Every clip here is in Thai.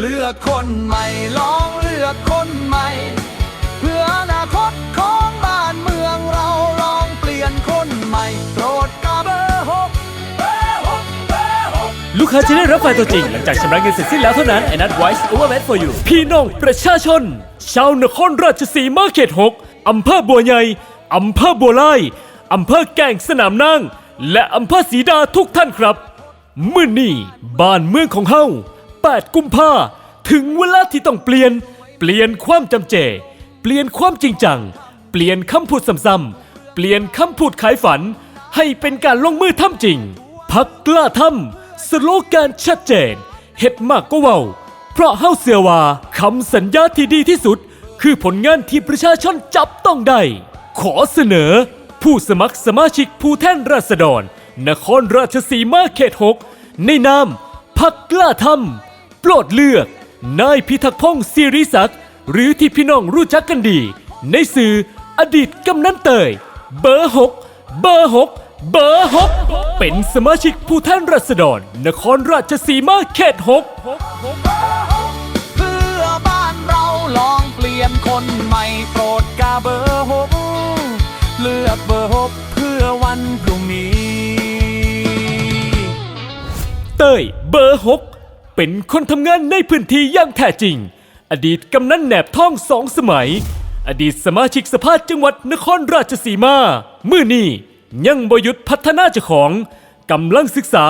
เลือกคนใหม่ลองเลือกคนใหม่ เพื่ออนาคตของบ้านเมืองเราลองเปลี่ยนคนใหม่โปรดกาเบอร์หกเบอร์หกเบอร์หกลูกค้าจะได้รับไฟล์ตัวจริง หลังจากชำระเงินเสร็จสิ้นแล้วเท่านั้น i n a t Voice Over Met for you พี่น้องประชาชน ชาวนครราชสีมาเขต6อำเภอบัวใหญ่อำเภอบัวไล่อำเภอแก่งสนามนางและอำเภอศรีดาทุกท่านครับ มื่อนี่บ้านเมืองของเฮา 8 กุมภาถึงเวลาที่ต้องเปลี่ยน เปลี่ยนความจำเจ เปลี่ยนความจริงจัง เปลี่ยนคำพูดซ้ำๆเปลี่ยนคำพูดขายฝัน ให้เป็นการลงมือทำจริง พักกล้าทำสโลแกนชัดเจนเฮ็ดมากก็เว้า เพราะเฮาเสือว่าคำสัญญาที่ดีที่สุด คือผลงานที่ประชาชนจับต้องได้ ขอเสนอ ผู้สมัครสมาชิกผู้แทนราษฎร นครราชสีมาเขต 6 ในนามพักกล้าทำ โปรดเลือก นายพิทักษ์พงศ์ศิริศักดิ์หรือที่พี่น้องรู้จักกันดี ในสื่ออดีตกำนันเตย เบอร์6เบอร์6เบอร์6เป็นสมาชิกผู้แทนราษฎร นครราชสีมาเขต6เพื่อบ้านเราลองเปลี่ยนคนใหม่โปรดกาเบอร์หกเลือกเบอร์หกเพื่อวันพรุ่งนี้ เต้ยเบอร์6 เป็นคนทำงานในพื้นที่อย่างแท้จริง อดีตกำนันแหนบท่องสองสมัย อดีตสมาชิกสภาจังหวัดนครราชสีมา มื่อนี้ยังบยุดพัฒนาเจ้าของกำลังศึกษา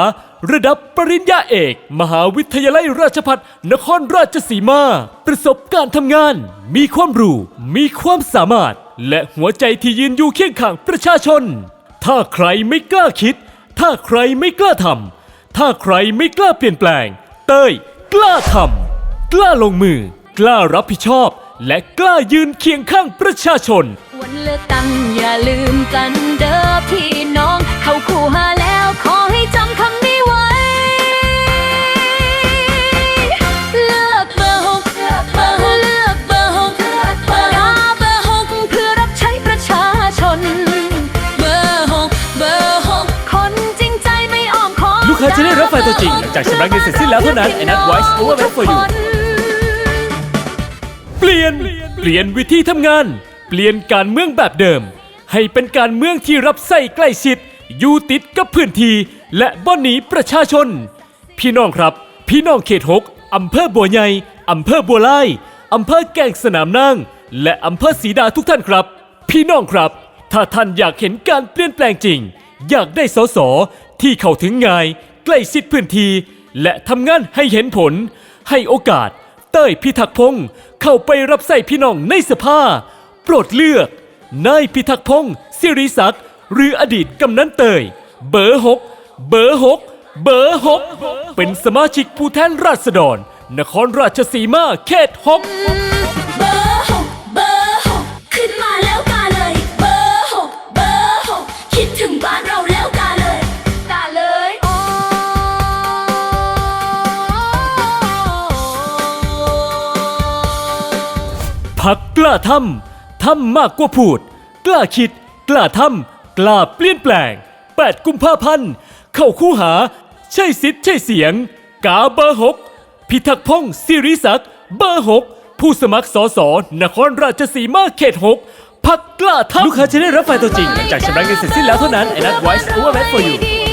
ระดับปริญญาเอก มหาวิทยาลัยราชภัฏนครราชสีมา ประสบการณ์ทำงาน มีความรู้ มีความสามารถ และหัวใจที่ยืนอยู่เคียงข้างประชาชน ถ้าใครไม่กล้าคิด ถ้าใครไม่กล้าทำถ้าใครไม่กล้าเปลี่ยนแปลง เต้ย กล้าทำกล้าลงมือ กล้ารับผิดชอบ และกล้ายืนเคียงข้างประชาชน วันเลือกตั้งอย่าลืมกันเด้อพี่น้อง เข้าคู่หา จะได้รับไฟล์ตัวจริงหลังจากชำระเงินเสร็จสิ้นแล้วเท่านั้น i n a t Voice Over Met for you เปลี่ยน เปลี่ยนวิธีทำงาน เปลี่ยนการเมืองแบบเดิม ให้เป็นการเมืองที่รับใส่ใกล้ชิด อยู่ติดกับพื้นที่และบ่หนีประชาชน พี่น้องครับ พี่น้องเขตหกอำเภอบัวใหญ่อำเภอบัวไล่อำเภอแก่งสนามนางและอำเภอศรีดาทุกท่านครับ พี่น้องครับ ถ้าท่านอยากเห็นการเปลี่ยนแปลงจริง อยากได้สสที่เข้าถึงง่าย ใกล้ชิดพื้นที่และทำงานให้เห็นผล ให้โอกาส เต้ยพิทักษ์พงศ์เข้าไปรับใส่พี่น้องในสภา โปรดเลือก นายพิทักษ์พงศ์สิริศักดิ์หรืออดีตกำนันเตย เบอร์หกเบอร์หกเบอร์หกเป็นสมาชิกผู้แทนราษฎร นครราชสีมาเขตหก พักกล้าทำทำมากกว่าพูด กล้าคิด กล้าทำกล้าเปลี่ยนแปลง 8 กุมภาพันธ์ เข้าคู่หา ใช่สิทธิ์ใช่เสียง กาเบอร์หกพิทักษ์พงศ์สิริศักดิ์เบอร์หกผู้สมัครสสนครราชสีมาเขตหกพักกล้าทำลูกค้าจะได้รับไฟล์ตัวจริง หลังจากชำระเงินเสร็จสิ้นแล้วเท่านั้น i n a t Voice Over Met for you